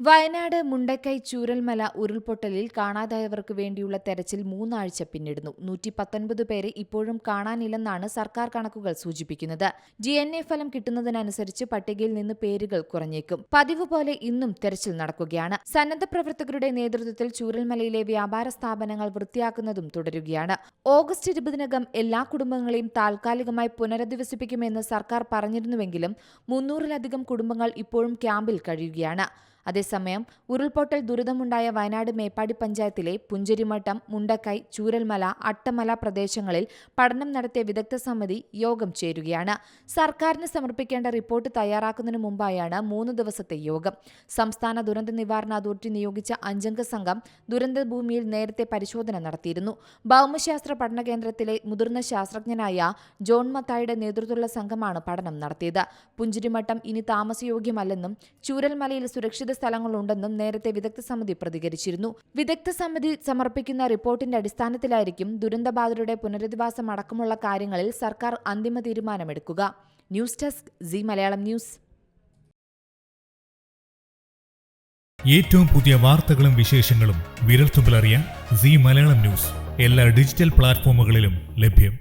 വയനാട് മുണ്ടക്കൈ ചൂരൽമല ഉരുൾപൊട്ടലിൽ കാണാതായവർക്ക് വേണ്ടിയുള്ള തെരച്ചിൽ മൂന്നാഴ്ച പിന്നിടുന്നു. നൂറ്റി പത്തൊൻപത് പേരെ ഇപ്പോഴും കാണാനില്ലെന്നാണ് സർക്കാർ കണക്കുകൾ സൂചിപ്പിക്കുന്നത്. ജി എൻ എ ഫലം കിട്ടുന്നതിനനുസരിച്ച് പട്ടികയിൽ നിന്ന് പേരുകൾ കുറഞ്ഞേക്കും. പതിവ് പോലെ ഇന്നും തെരച്ചിൽ നടക്കുകയാണ്. സന്നദ്ധ പ്രവർത്തകരുടെ നേതൃത്വത്തിൽ ചൂരൽമലയിലെ വ്യാപാര സ്ഥാപനങ്ങൾ വൃത്തിയാക്കുന്നതും തുടരുകയാണ്. ഓഗസ്റ്റ് ഇരുപതിനകം എല്ലാ കുടുംബങ്ങളെയും താൽക്കാലികമായി പുനരധിവസിപ്പിക്കുമെന്ന് സർക്കാർ പറഞ്ഞിരുന്നുവെങ്കിലും മുന്നൂറിലധികം കുടുംബങ്ങൾ ഇപ്പോഴും ക്യാമ്പിൽ കഴിയുകയാണ്. അതേസമയം ഉരുൾപൊട്ടൽ ദുരിതമുണ്ടായ വയനാട് മേപ്പാടി പഞ്ചായത്തിലെ പുഞ്ചരിമട്ടം മുണ്ടക്കൈ ചൂരൽമല അട്ടമല പ്രദേശങ്ങളിൽ പഠനം നടത്തിയ വിദഗ്ധ സമിതി യോഗം ചേരുകയാണ്. സർക്കാരിന് സമർപ്പിക്കേണ്ട റിപ്പോർട്ട് തയ്യാറാക്കുന്നതിന് മുമ്പായാണ് മൂന്ന് ദിവസത്തെ യോഗം. സംസ്ഥാന ദുരന്ത നിവാരണ അതോറിറ്റി നിയോഗിച്ച അഞ്ചംഗ സംഘം ദുരന്ത ഭൂമിയിൽ നേരത്തെ പരിശോധന നടത്തിയിരുന്നു. ഭൗമശാസ്ത്ര പഠന കേന്ദ്രത്തിലെ മുതിർന്ന ശാസ്ത്രജ്ഞനായ ജോൺ മത്തായുടെ നേതൃത്വത്തിലുള്ള സംഘമാണ് പഠനം നടത്തിയത്. പുഞ്ചിരിമട്ടം ഇനി താമസയോഗ്യമല്ലെന്നും ചൂരൽമലയിൽ സുരക്ഷിത സ്ഥലങ്ങളുണ്ടെന്നും നേരത്തെ വിദഗ്ധ സമിതി പ്രതികരിച്ചിരുന്നു. വിദഗ്ധ സമിതി സമർപ്പിക്കുന്ന റിപ്പോർട്ടിന്റെ അടിസ്ഥാനത്തിലായിരിക്കും ദുരന്തബാധിതരുടെ പുനരധിവാസം അടക്കമുള്ള കാര്യങ്ങളിൽ സർക്കാർ അന്തിമ തീരുമാനമെടുക്കുക. News desk Zee Malayalam news. ഏറ്റവും പുതിയ വാർത്തകളും വിശേഷങ്ങളും വിരൽത്തുമ്പിലറിയാൻ സി മലയാളം ന്യൂസ്. എല്ലാ ഡിജിറ്റൽ പ്ലാറ്റ്ഫോമുകളിലും ലഭ്യം.